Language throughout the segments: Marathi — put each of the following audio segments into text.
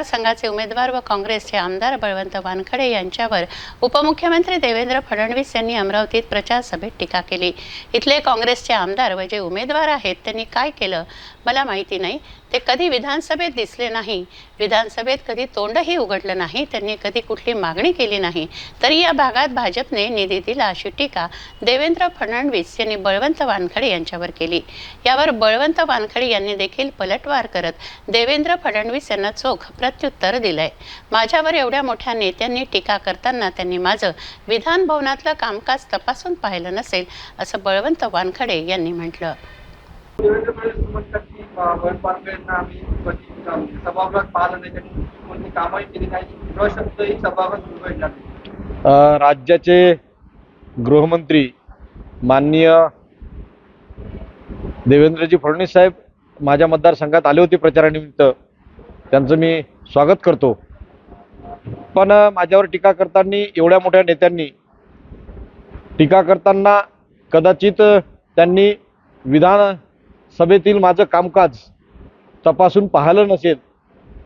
मतदारसंघाचे उमेदवार व काँग्रेसचे आमदार बळवंत वानखडे यांच्यावर उपमुख्यमंत्री देवेंद्र फडणवीस यांनी अमरावतीत प्रचार सभेत टीका केली. इथले काँग्रेसचे आमदार व जे उमेदवार आहेत त्यांनी काय केलं? मला माहिती नाही. ते कधी विधानसभेत दिसले नाही विधानसभेत कधी तोंडही उघडलं नाही त्यांनी कधी कुठली मागणी केली नाही तरी या भागात भाजपने निधी दिला अशी टीका देवेंद्र फडणवीस यांनी बळवंत वानखडे यांच्यावर केली. यावर बळवंत वानखडे यांनी देखील पलटवार करत देवेंद्र फडणवीस यांना चोख प्रत्युत्तर दिलंय. माझ्यावर एवढ्या मोठ्या नेत्यांनी टीका करताना त्यांनी माझं विधान भवनातलं कामकाज तपासून पाहिलं नसेल असं बळवंत वानखडे यांनी म्हटलं. देवेंद्र फडणवीस म्हणतात की आम्ही म्हणजे, सभागृहात पाहिलं नाही त्यांनी कोणती कामही केली नाही न शब्दही सभागृहात उघडला राज्याचे गृहमंत्री माननीय देवेंद्रजी फडणवीस साहेब माझ्या मतदारसंघात आले होते प्रचारानिमित्त. त्यांचं मी स्वागत करतो. पण माझ्यावर टीका करताना एवढ्या मोठ्या नेत्यांनी टीका करताना कदाचित त्यांनी विधान सभेतील माझं कामकाज तपासून पाहिलं नसेल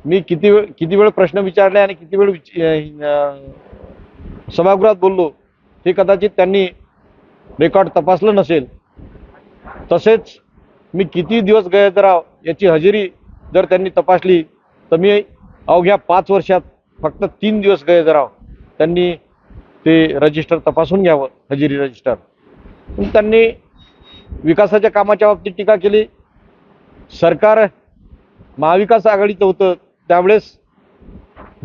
मी किती वेळ किती वेळ प्रश्न विचारले आणि किती वेळ विच सभागृहात बोललो हे कदाचित त्यांनी रेकॉर्ड तपासलं नसेल. तसेच मी किती दिवस गैरराव याची हजेरी जर त्यांनी तपासली तर मी अवघ्या पाच वर्षात फक्त तीन दिवस गैरराव त्यांनी ते रजिस्टर तपासून घ्यावं हजेरी रजिस्टर. त्यांनी विकासाच्या कामाच्या बाबतीत टीका केली. सरकार महाविकास आघाडीचं होतं. त्यावेळेस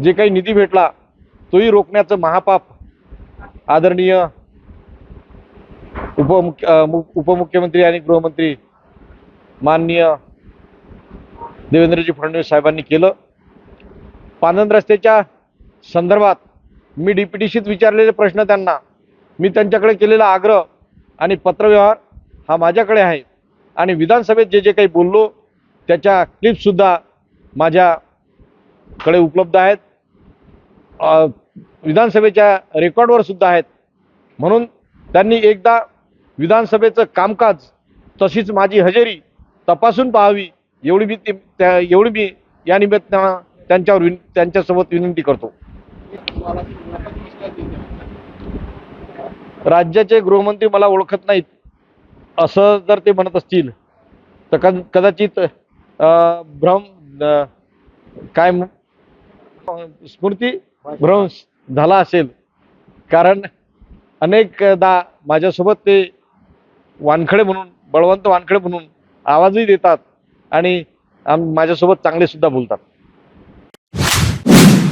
जे काही निधी भेटला तोही रोखण्याचं महापाप आदरणीय उपमुख्य उपमुख्यमंत्री आणि गृहमंत्री माननीय देवेंद्रजी फडणवीस साहेबांनी केलं. पानंद रस्त्याच्या संदर्भात मी डी पी टी सीत विचारलेले प्रश्न त्यांना. मी त्यांच्याकडे केलेला आग्रह आणि पत्रव्यवहार हा माझ्याकडे आहे. आणि विधानसभेत जे जे काही बोललो त्याच्या क्लिपसुद्धा माझ्याकडे उपलब्ध आहेत. विधानसभेच्या रेकॉर्डवर सुद्धा आहेत. म्हणून त्यांनी एकदा विधानसभेचं कामकाज तशीच माझी हजेरी तपासून पाहावी एवढी मी ती त्या एवढी मी या निमित्तानं त्यांच्यावर विन त्यांच्यासोबत विनंती करतो. राज्याचे गृहमंत्री मला ओळखत नाहीत. असं जर ते म्हणत असतील तर कद कदाचित भ्रम काय स्मृती भ्रंश झाला असेल. कारण अनेकदा माझ्यासोबत ते वानखडे म्हणून बळवंत वानखडे म्हणून आवाजही देतात आणि माझ्यासोबत चांगले सुद्धा बोलतात.